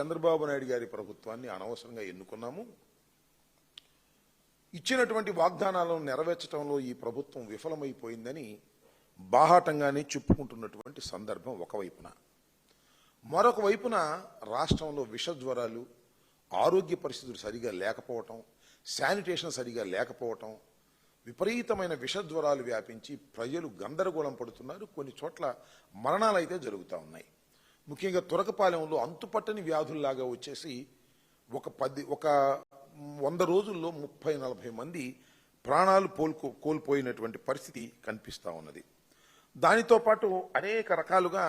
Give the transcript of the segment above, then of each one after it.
చంద్రబాబు నాయుడు గారి ప్రభుత్వాన్ని అనవసరంగా ఎన్నుకున్నాము. ఇచ్చినటువంటి వాగ్దానాలను నెరవేర్చడంలో ఈ ప్రభుత్వం విఫలమైపోయిందని బాహాటంగానే చెప్పుకుంటున్నటువంటి సందర్భం ఒకవైపున. మరొక వైపున రాష్ట్రంలో విష జ్వరాలు ఆరోగ్య పరిస్థితులు సరిగా లేకపోవటం శానిటేషన్ సరిగా లేకపోవటం విపరీతమైన విష జ్వరాలు వ్యాపించి ప్రజలు గందరగోళం పడుతున్నారు. కొన్ని చోట్ల మరణాలు అయితే జరుగుతూ ఉన్నాయి. ముఖ్యంగా తురకపాలెంలో అంతుపట్టని వ్యాధుల్లాగా వచ్చేసి ఒక పది ఒక వంద రోజుల్లో ముప్పై నలభై మంది ప్రాణాలు పోల్కో కోల్పోయినటువంటి పరిస్థితి కనిపిస్తూ ఉన్నది. దానితో పాటు అనేక రకాలుగా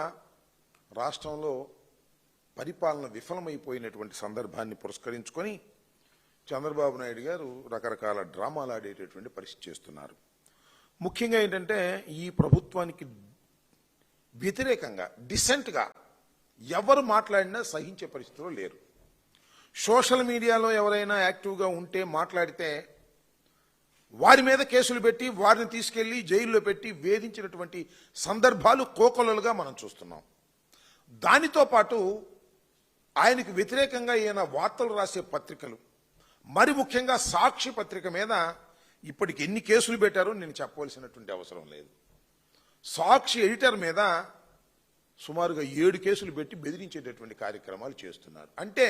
రాష్ట్రంలో పరిపాలన విఫలమైపోయినటువంటి సందర్భాన్ని పురస్కరించుకొని చంద్రబాబు నాయుడు గారు రకరకాల డ్రామాలు ఆడేటటువంటి పరిస్థితి చేస్తున్నారు. ముఖ్యంగా ఏంటంటే ఈ ప్రభుత్వానికి వ్యతిరేకంగా డిసెంట్గా ఎవరు మాట్లాడినా సహించే పరిస్థితిలో లేరు. సోషల్ మీడియాలో ఎవరైనా యాక్టివ్గా ఉంటే మాట్లాడితే వారి మీద కేసులు పెట్టి వారిని తీసుకెళ్ళి జైల్లో పెట్టి వేధించినటువంటి సందర్భాలు కోకొలలుగా మనం చూస్తున్నాం. దానితో పాటు ఆయనకు వ్యతిరేకంగా ఈయన వార్తలు రాసే పత్రికలు మరి ముఖ్యంగా సాక్షి పత్రిక మీద ఇప్పటికి ఎన్ని కేసులు పెట్టారో నేను చెప్పవలసినటువంటి అవసరం లేదు. సాక్షి ఎడిటర్ మీద సుమారుగా ఏడు కేసులు పెట్టి బెదిరించేటటువంటి కార్యక్రమాలు చేస్తున్నారు. అంటే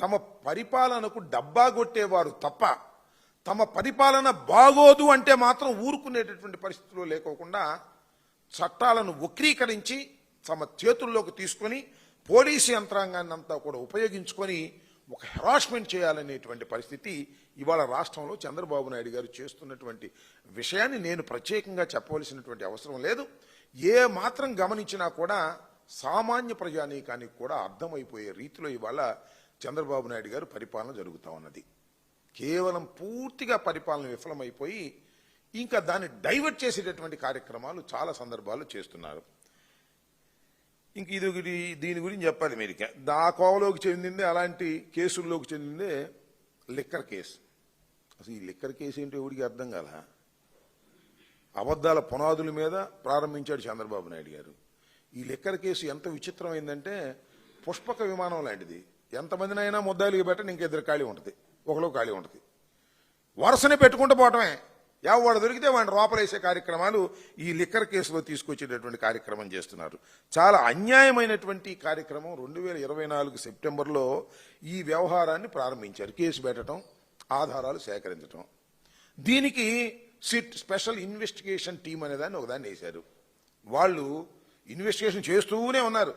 తమ పరిపాలనకు డబ్బా కొట్టేవారు తప్ప తమ పరిపాలన బాగోదు అంటే మాత్రం ఊరుకునేటటువంటి పరిస్థితులు లేకోకుండా చట్టాలను వక్రీకరించి తమ చేతుల్లోకి తీసుకొని పోలీసు యంత్రాంగాన్ని అంతా కూడా ఉపయోగించుకొని ఒక హెరాస్మెంట్ చేయాలనేటువంటి పరిస్థితి ఇవాళ రాష్ట్రంలో చంద్రబాబు నాయుడు గారు చేస్తున్నటువంటి విషయాన్ని నేను ప్రత్యేకంగా చెప్పవలసినటువంటి అవసరం లేదు. ఏ మాత్రం గమనించినా కూడా సామాన్య ప్రజానీకానికి కూడా అర్థమైపోయే రీతిలో ఇవాళ చంద్రబాబు నాయుడు గారు పరిపాలన జరుగుతూ ఉన్నది. కేవలం పూర్తిగా పరిపాలన విఫలమైపోయి ఇంకా దాన్ని డైవర్ట్ చేసేటటువంటి కార్యక్రమాలు చాలా సందర్భాల్లో చేస్తున్నారు. ఇంక ఇది దీని గురించి చెప్పాలి మీరు ఆ దా కోవలోకి చెందిందే అలాంటి కేసుల్లోకి చెందిందే లిక్కర్ కేసు. అసలు ఈ లిక్కర్ కేసు ఏంటో ఎవరికి అర్థం కదా అబద్ధాల పునాదుల మీద ప్రారంభించాడు చంద్రబాబు నాయుడు గారు. ఈ లిక్కర్ కేసు ఎంత విచిత్రమైందంటే పుష్పక విమానం లాంటిది. ఎంతమందినైనా ముద్దాయిలుగా పెట్టండి ఇంకిద్దరు ఖాళీ ఉంటుంది. ఒకలో ఖాళీ ఉంటుంది. వరుసనే పెట్టుకుంటూ పోవటమే. ఎవడు దొరికితే వాడిని లోపలేసే కార్యక్రమాలు ఈ లిక్కర్ కేసులో తీసుకొచ్చేటటువంటి కార్యక్రమం చేస్తున్నారు. చాలా అన్యాయమైనటువంటి కార్యక్రమం రెండు వేల ఇరవై నాలుగు సెప్టెంబర్లో ఈ వ్యవహారాన్ని ప్రారంభించారు. కేసు పెట్టడం ఆధారాలు సేకరించడం దీనికి సిట్ స్పెషల్ ఇన్వెస్టిగేషన్ టీం అనేదాన్ని ఒకదాన్ని వేశారు. వాళ్ళు ఇన్వెస్టిగేషన్ చేస్తూనే ఉన్నారు.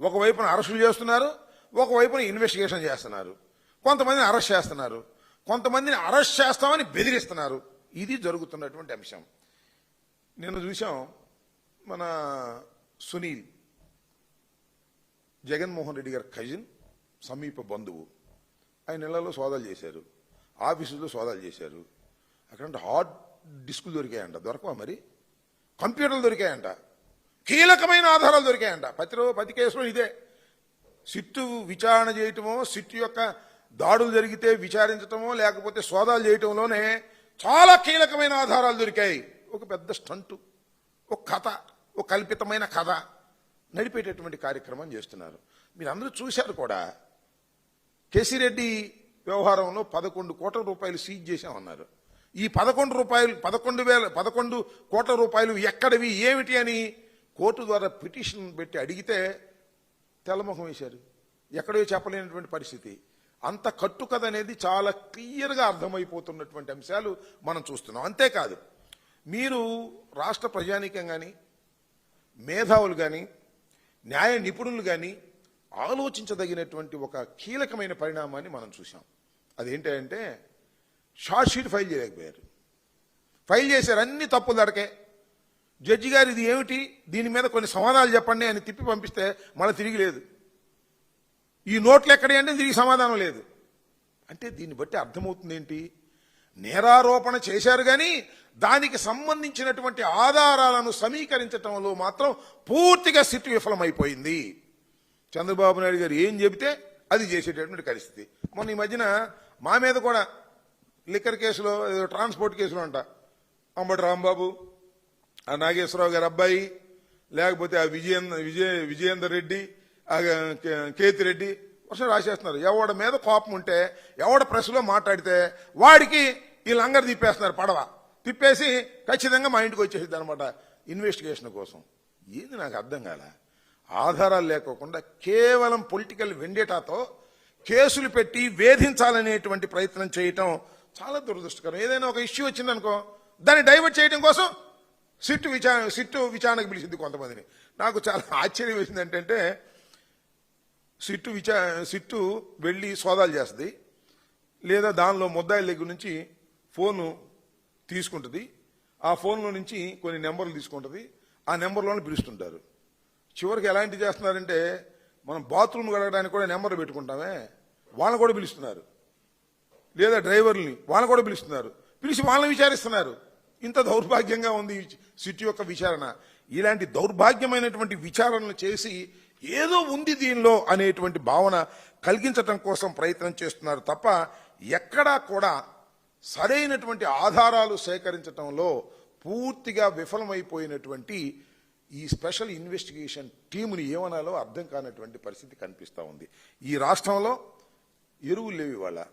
ఒకవైపున అరెస్టులు చేస్తున్నారు ఒకవైపున ఇన్వెస్టిగేషన్ చేస్తున్నారు. కొంతమందిని అరెస్ట్ చేస్తున్నారు. కొంతమందిని అరెస్ట్ చేస్తామని బెదిరిస్తున్నారు. ఇది జరుగుతున్నటువంటి అంశం. నిన్న చూసాం మన సునీల్ జగన్మోహన్ రెడ్డి గారి కజిన్ సమీప బంధువు. ఆయన ఇళ్ళలో సోదాలు చేశారు. ఆఫీసులో సోదాలు చేశారు. అక్కడ హార్డ్ డిస్కులు దొరికాయంట దొరకవా మరి? కంప్యూటర్లు దొరికాయంట కీలకమైన ఆధారాలు దొరికాయంట. ప్రతి రోజు పది కేసులో ఇదే. సిట్టు విచారణ చేయటమో సిట్టు యొక్క దాడులు జరిగితే విచారించటమో లేకపోతే సోదాలు చేయటంలోనే చాలా కీలకమైన ఆధారాలు దొరికాయి. ఒక పెద్ద స్టంటు ఒక కథ ఒక కల్పితమైన కథ నడిపేటటువంటి కార్యక్రమం చేస్తున్నారు. మీరు అందరూ చూశారు కూడా కేసిరెడ్డి వ్యవహారంలో పదకొండు కోట్ల రూపాయలు సీజ్ చేశామన్నారు. ఈ పదకొండు రూపాయలు పదకొండు వేల పదకొండు కోట్ల రూపాయలు ఎక్కడవి ఏమిటి అని కోర్టు ద్వారా పిటిషన్ పెట్టి అడిగితే తెల్లముఖం వేశారు. ఎక్కడో చెప్పలేనటువంటి పరిస్థితి. అంత కట్టుకథ అనేది చాలా క్లియర్గా అర్థమైపోతున్నటువంటి అంశాలు మనం చూస్తున్నాం. అంతేకాదు మీరు రాష్ట్ర ప్రజానీకం కానీ మేధావులు కానీ న్యాయ నిపుణులు కానీ ఆలోచించదగినటువంటి ఒక కీలకమైన పరిణామాన్ని మనం చూసాం అదేంటంటే షార్ట్ షీట్ ఫైల్ చేయలేకపోయారు. ఫైల్ చేశారు అన్ని తప్పులు దొరకే జడ్జి గారు ఇది ఏమిటి? దీని మీద కొన్ని సమాధానాలు చెప్పండి అని తిప్పి పంపిస్తే మళ్ళీ తిరిగి లేదు. ఈ నోట్లు ఎక్కడే అంటే తిరిగి సమాధానం లేదు. అంటే దీన్ని బట్టి అర్థమవుతుంది ఏంటి? నేరారోపణ చేశారు కానీ దానికి సంబంధించినటువంటి ఆధారాలను సమీకరించటంలో మాత్రం పూర్తిగా సిట్టు విఫలమైపోయింది. చంద్రబాబు నాయుడు గారు ఏం చెబితే అది చేసేటటువంటి పరిస్థితి. మొన్న ఈ మధ్యన మా మీద కూడా లిక్కర్ కేసులో ఏదో ట్రాన్స్పోర్ట్ కేసులో అంట అంబటి రాంబాబు ఆ నాగేశ్వరరావు గారి అబ్బాయి లేకపోతే ఆ విజయేంద్ర విజయ విజయేందర్ రెడ్డి ఆ కే- కేతిరెడ్డి వర్షం రాసేస్తున్నారు. ఎవడ మీద కోపం ఉంటే ఎవడ ప్రెస్లో మాట్లాడితే వాడికి ఈ లంగర్ తిప్పేస్తున్నారు పడవ. తిప్పేసి ఖచ్చితంగా మా ఇంటికి వచ్చేసింది అనమాట ఇన్వెస్టిగేషన్ కోసం. ఏంది నాకు అర్థం కాల. ఆధారాలు లేకోకుండా కేవలం పొలిటికల్ వెండేటాతో కేసులు పెట్టి వేధించాలనేటువంటి ప్రయత్నం చేయటం చాలా దురదృష్టకరం. ఏదైనా ఒక ఇష్యూ వచ్చిందనుకో దాన్ని డైవర్ట్ చేయడం కోసం సిట్టు విచారణ సిట్టు విచారణకు పిలిచింది కొంతమందిని. నాకు చాలా ఆశ్చర్యం వేసింది ఏంటంటే సిట్టు విచా సిట్టు వెళ్ళి సోదాలు చేస్తుంది లేదా దానిలో ముద్దాయిల దగ్గర నుంచి ఫోను తీసుకుంటుంది. ఆ ఫోన్లో నుంచి కొన్ని నెంబర్లు తీసుకుంటుంది. ఆ నెంబర్లోనే పిలుస్తుంటారు. చివరికి ఎలాంటి చేస్తున్నారంటే మనం బాత్రూమ్ కడగడానికి కూడా నెంబర్ పెట్టుకుంటామే వాళ్ళని కూడా పిలుస్తున్నారు. లేదా డ్రైవర్ని వాళ్ళని కూడా పిలుస్తున్నారు. పిలిచి వాళ్ళని విచారిస్తున్నారు. ఇంత దౌర్భాగ్యంగా ఉంది సిటీ యొక్క విచారణ. ఇలాంటి దౌర్భాగ్యమైనటువంటి విచారణలు చేసి ఏదో ఉంది దీనిలో అనేటువంటి భావన కలిగించటం కోసం ప్రయత్నం చేస్తున్నారు తప్ప ఎక్కడా కూడా సరైనటువంటి ఆధారాలు సేకరించటంలో పూర్తిగా విఫలమైపోయినటువంటి ఈ స్పెషల్ ఇన్వెస్టిగేషన్ టీముని ఏమనాలో అర్థం కానటువంటి పరిస్థితి కనిపిస్తూ ఉంది. ఈ రాష్ట్రంలో ఎరువులు లేవు ఇవాళ.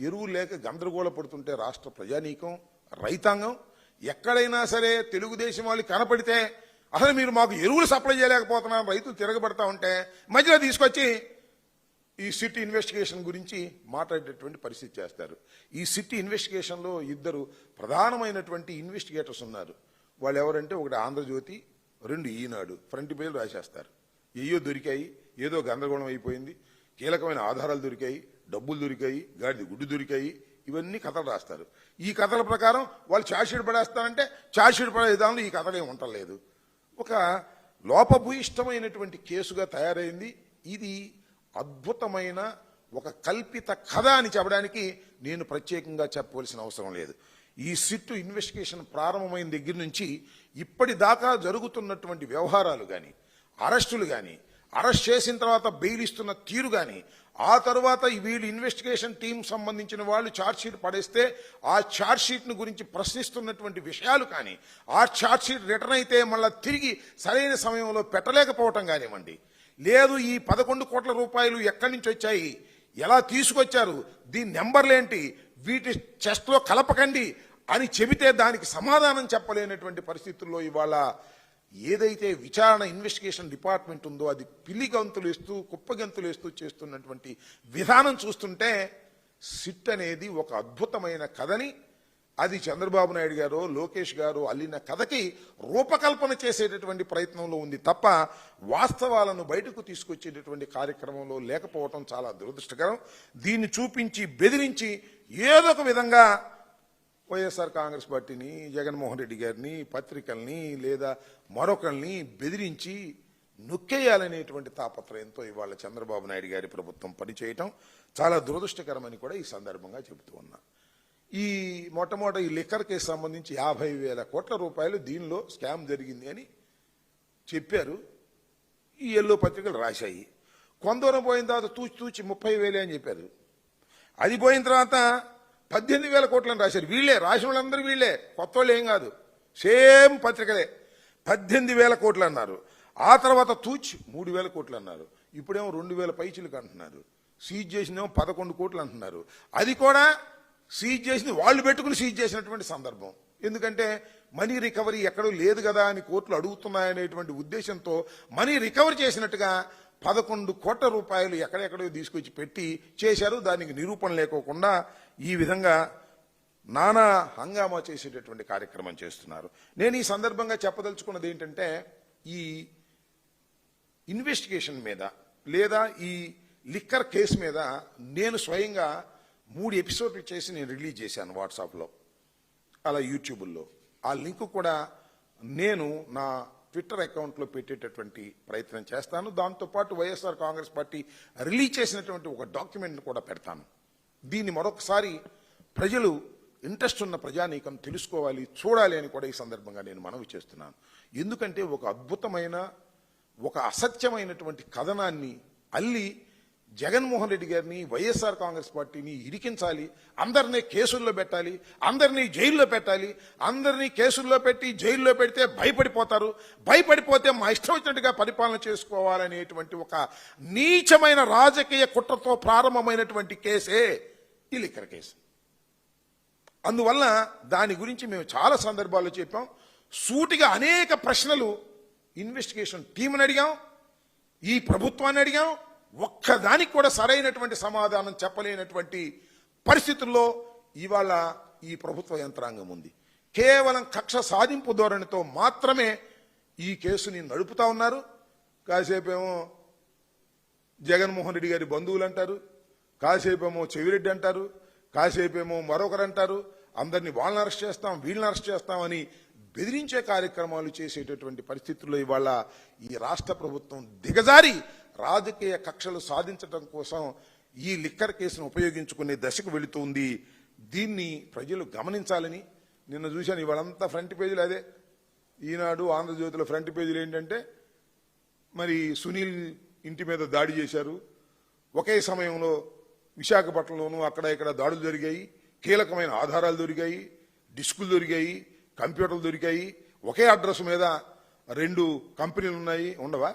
ఎరువులు లేక గందరగోళ పడుతుంటే రాష్ట్ర ప్రజానీకం రైతాంగం ఎక్కడైనా సరే తెలుగుదేశం వాళ్ళు కనపడితే అసలు మీరు మాకు ఎరువులు సప్లై చేయలేకపోతున్నాం రైతులు తిరగబడతా ఉంటే మధ్యలో తీసుకొచ్చి ఈ సిటీ ఇన్వెస్టిగేషన్ గురించి మాట్లాడేటటువంటి పరిస్థితి చేస్తారు. ఈ సిటీ ఇన్వెస్టిగేషన్లో ఇద్దరు ప్రధానమైనటువంటి ఇన్వెస్టిగేటర్స్ ఉన్నారు. వాళ్ళు ఎవరంటే ఒకటి ఆంధ్రజ్యోతి రెండు ఈనాడు. Front page రాసేస్తారు. ఏయో దొరికాయి ఏదో గందరగోళం అయిపోయింది కీలకమైన ఆధారాలు దొరికాయి డబ్బులు దొరికాయి గాడిద గుడ్డు దొరికాయి ఇవన్నీ కథలు రాస్తారు. ఈ కథల ప్రకారం వాళ్ళు ఛార్జ్షీట్ పడేస్తారంటే ఛార్జ్షీట్ పడే విధానంలో ఈ కథలు ఏమి ఉండలేదు ఒక లోపభూయిష్టమైనటువంటి కేసుగా తయారైంది. ఇది అద్భుతమైన ఒక కల్పిత కథ అని చెప్పడానికి నేను ప్రత్యేకంగా చెప్పవలసిన అవసరం లేదు. ఈ సిట్టు ఇన్వెస్టిగేషన్ ప్రారంభమైన దగ్గర నుంచి ఇప్పటిదాకా జరుగుతున్నటువంటి వ్యవహారాలు కానీ అరెస్టులు కానీ అరెస్ట్ చేసిన తర్వాత బెయిల్ ఇస్తున్న తీరు కానీ ఆ తర్వాత వీళ్ళు ఇన్వెస్టిగేషన్ టీం సంబంధించిన వాళ్ళు ఛార్జ్షీట్ పడేస్తే ఆ ఛార్జ్షీట్ను గురించి ప్రశ్నిస్తున్నటువంటి విషయాలు కానీ ఆ ఛార్జ్షీట్ రిటర్న్ అయితే మళ్ళీ తిరిగి సరైన సమయంలో పెట్టలేకపోవటం కానివ్వండి. లేదు ఈ పదకొండు కోట్ల రూపాయలు ఎక్కడి నుంచి వచ్చాయి? ఎలా తీసుకొచ్చారు? దీని నెంబర్లేంటి వీటి చెస్ట్లో కలపకండి అని చెబితే దానికి సమాధానం చెప్పలేనటువంటి పరిస్థితుల్లో ఇవాళ ఏదైతే విచారణ ఇన్వెస్టిగేషన్ డిపార్ట్మెంట్ ఉందో అది పిల్లి గంతులు ఇస్తూ కుప్పగంతులు వేస్తూ చేస్తున్నటువంటి విధానం చూస్తుంటే సిట్ అనేది ఒక అద్భుతమైన కథని అది చంద్రబాబు నాయుడు గారు లోకేష్ గారు అల్లిన కథకి రూపకల్పన చేసేటటువంటి ప్రయత్నంలో ఉంది తప్ప వాస్తవాలను బయటకు తీసుకొచ్చేటటువంటి కార్యక్రమంలో లేకపోవటం చాలా దురదృష్టకరం. దీన్ని చూపించి బెదిరించి ఏదో ఒక విధంగా వైఎస్ఆర్ కాంగ్రెస్ పార్టీని జగన్మోహన్ రెడ్డి గారిని పత్రికల్ని లేదా మరొకరిని బెదిరించి నొక్కేయాలనేటువంటి తాపత్రయంతో ఇవాళ చంద్రబాబు నాయుడు గారి ప్రభుత్వం పనిచేయటం చాలా దురదృష్టకరమని కూడా ఈ సందర్భంగా చెబుతూ ఉన్నా. ఈ మొట్టమొదటి ఈ లిక్కర్ కేసు సంబంధించి యాభై వేల కోట్ల రూపాయలు దీనిలో స్కామ్ జరిగింది అని చెప్పారు. ఈ ఎల్లో పత్రికలు రాశాయి. కొందరం పోయిన తర్వాత తూచి తూచి ముప్పై వేలే అని చెప్పారు. అది పోయిన తర్వాత పద్దెనిమిది వేల కోట్లని రాశారు. వీళ్ళే రాసిన వాళ్ళందరూ వీళ్ళే. కొత్త వాళ్ళు ఏం కాదు. సేమ్ పత్రికలే. పద్దెనిమిది వేల కోట్లు అన్నారు. ఆ తర్వాత తూచి మూడు వేల కోట్లు అన్నారు. ఇప్పుడేమో రెండు వేల పైచిలకు అంటున్నారు. సీజ్ చేసిందేమో పదకొండు కోట్లు అంటున్నారు. అది కూడా సీజ్ చేసింది వాళ్ళు పెట్టుకుని సీజ్ చేసినటువంటి సందర్భం. ఎందుకంటే మనీ రికవరీ ఎక్కడో లేదు కదా అని కోర్టులు అడుగుతున్నాయనేటువంటి ఉద్దేశంతో మనీ రికవర్ చేసినట్టుగా పదకొండు కోట్ల రూపాయలు ఎక్కడెక్కడో తీసుకొచ్చి పెట్టి చేశారు. దానికి నిరూపణ లేకోకుండా ఈ విధంగా నానా హంగామా చేసేటటువంటి కార్యక్రమం చేస్తున్నారు. నేను ఈ సందర్భంగా చెప్పదలుచుకున్నది ఏంటంటే ఈ ఇన్వెస్టిగేషన్ మీద లేదా ఈ లిక్కర్ కేసు మీద నేను స్వయంగా మూడు ఎపిసోడ్లు చేసి నేను రిలీజ్ చేశాను వాట్సాప్లో అలా యూట్యూబ్లో ఆ లింక్ కూడా నేను నా ట్విట్టర్ అకౌంట్లో పెట్టేటటువంటి ప్రయత్నం చేస్తాను. దాంతోపాటు వైఎస్ఆర్ కాంగ్రెస్ పార్టీ రిలీజ్ చేసినటువంటి ఒక డాక్యుమెంట్ని కూడా పెడతాను. దీన్ని మరొకసారి ప్రజలు ఇంట్రెస్ట్ ఉన్న ప్రజానీకం తెలుసుకోవాలి చూడాలి అని కూడా ఈ సందర్భంగా నేను మనవి చేస్తున్నాను. ఎందుకంటే ఒక అద్భుతమైన ఒక అసత్యమైనటువంటి కథనాన్ని అల్లి జగన్మోహన్ రెడ్డి గారిని వైఎస్ఆర్ కాంగ్రెస్ పార్టీని ఇరికించాలి. అందరినీ కేసుల్లో పెట్టాలి. అందరినీ జైల్లో పెట్టాలి. అందరినీ కేసుల్లో పెట్టి జైల్లో పెడితే భయపడిపోతారు. భయపడిపోతే మా ఇష్టం వచ్చినట్టుగా పరిపాలన చేసుకోవాలనేటువంటి ఒక నీచమైన రాజకీయ కుట్రతో ప్రారంభమైనటువంటి కేసే ఈ లిక్కర్ కేసు. అందువల్ల దాని గురించి మేము చాలా సందర్భాల్లో చెప్పాం. సూటిగా అనేక ప్రశ్నలు ఇన్వెస్టిగేషన్ టీంని అడిగాం. ఈ ప్రభుత్వాన్ని అడిగాం. ఒక్కదానికి కూడా సరైనటువంటి సమాధానం చెప్పలేనటువంటి పరిస్థితుల్లో ఇవాళ ఈ ప్రభుత్వ యంత్రాంగం ఉంది. కేవలం కక్ష సాధింపు ధోరణితో మాత్రమే ఈ కేసుని నడుపుతా ఉన్నారు. కాసేపేమో జగన్మోహన్ రెడ్డి గారి బంధువులు అంటారు కాసేపేమో చెవిరెడ్డి అంటారు కాసేపేమో మరొకరు అంటారు అందరినీ వాళ్ళని అరెస్ట్ చేస్తాం వీళ్ళని అరెస్ట్ చేస్తామని బెదిరించే కార్యక్రమాలు చేసేటటువంటి పరిస్థితుల్లో ఇవాళ ఈ రాష్ట్ర ప్రభుత్వం దిగజారి రాజకీయ కక్షలు సాధించడం కోసం ఈ లిక్కర్ కేసును ఉపయోగించుకునే దశకు వెళుతుంది. దీన్ని ప్రజలు గమనించాలని నిన్న చూశాను. ఇవాళంతా ఫ్రంట్ పేజీలు అదే. ఈనాడు ఆంధ్రజ్యోతిలో ఫ్రంట్ పేజీలు ఏంటంటే మరి సునీల్ ఇంటి మీద దాడి చేశారు. ఒకే సమయంలో విశాఖపట్నంలోనూ అక్కడ ఇక్కడ దాడులు జరిగాయి. కీలకమైన ఆధారాలు దొరికాయి డిస్కులు దొరికాయి కంప్యూటర్లు దొరికాయి. ఒకే అడ్రస్ మీద రెండు కంపెనీలు ఉన్నాయి. ఉండవా?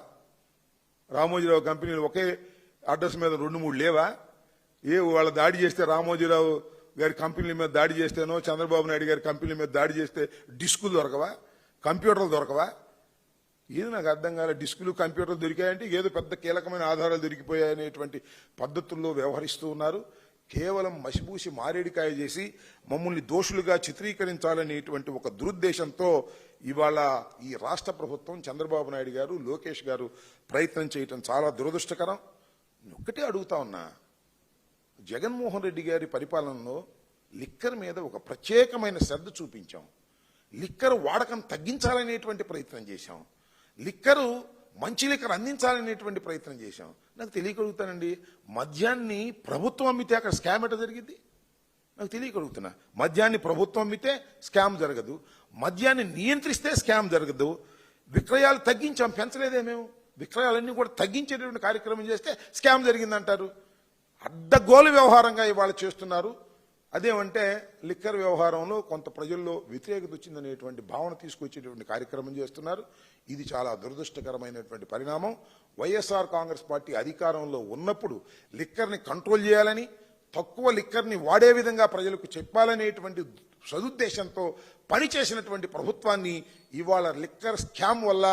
రామోజీరావు కంపెనీలు ఒకే అడ్రస్ మీద రెండు మూడు లేవా? ఏ వాళ్ళ దాడి చేస్తే రామోజీరావు గారి కంపెనీల మీద దాడి చేస్తేనో చంద్రబాబు నాయుడు గారి కంపెనీల మీద దాడి చేస్తే డిస్కులు దొరకవా? కంప్యూటర్లు దొరకవా? ఏది నాకు అర్థం కాలే. డిస్కులు కంప్యూటర్లు దొరికాయంటే ఏదో పెద్ద కీలకమైన ఆధారాలు దొరికిపోయాయనేటువంటి పద్ధతుల్లో వ్యవహరిస్తూ ఉన్నారు. కేవలం మసిబూసి మారేడికాయ చేసి మమ్మల్ని దోషులుగా చిత్రీకరించాలనేటువంటి ఒక దురుద్దేశంతో ఇవాళ ఈ రాష్ట్ర ప్రభుత్వం చంద్రబాబు నాయుడు గారు లోకేష్ గారు ప్రయత్నం చేయటం చాలా దురదృష్టకరం. ఒక్కటే అడుగుతా ఉన్నా జగన్మోహన్ రెడ్డి గారి పరిపాలనలో లిక్కర్ మీద ఒక ప్రత్యేకమైన శ్రద్ధ చూపించాం. లిక్కర్ వాడకం తగ్గించాలనేటువంటి ప్రయత్నం చేశాం. లిక్కరు మంచి లిక్కర్ అందించాలనేటువంటి ప్రయత్నం చేశాం. నాకు తెలియగలుగుతానండి మద్యాన్ని ప్రభుత్వం అమ్మితే అక్కడ స్కామ్ ఎట జరిగింది నాకు తెలియగలుగుతున్నా మద్యాన్ని ప్రభుత్వం అమ్మితే స్కామ్ జరగదు. మద్యాన్ని నియంత్రిస్తే స్కామ్ జరగదు. విక్రయాలు తగ్గించాం పెంచలేదే మేము. విక్రయాలన్నీ కూడా తగ్గించేటటువంటి కార్యక్రమం చేస్తే స్కామ్ జరిగిందంటారు. అడ్డగోలు వ్యవహారంగా ఇవాళ చేస్తున్నారు. అదేమంటే లిక్కర్ వ్యవహారంలో కొంత ప్రజల్లో వ్యతిరేకత వచ్చిందనేటువంటి భావన తీసుకొచ్చేటువంటి కార్యక్రమం చేస్తున్నారు. ఇది చాలా దురదృష్టకరమైనటువంటి పరిణామం. వైఎస్ఆర్ కాంగ్రెస్ పార్టీ అధికారంలో ఉన్నప్పుడు లిక్కర్ని కంట్రోల్ చేయాలని తక్కువ లిక్కర్ని వాడే విధంగా ప్రజలకు చెప్పాలనేటువంటి సదుద్దేశంతో పనిచేసినటువంటి ప్రభుత్వాన్ని ఇవాళ లిక్కర్ స్కామ్ వల్ల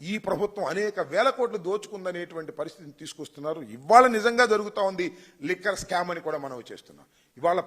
ఈ ప్రభుత్వం అనేక వేల కోట్లు దోచుకుందనేటువంటి పరిస్థితిని తీసుకొస్తున్నారు. ఇవాళ నిజంగా జరుగుతూ ఉంది లిక్కర్ స్కామ్ అని కూడా మనం చేస్తున్నాం. ఇవాళ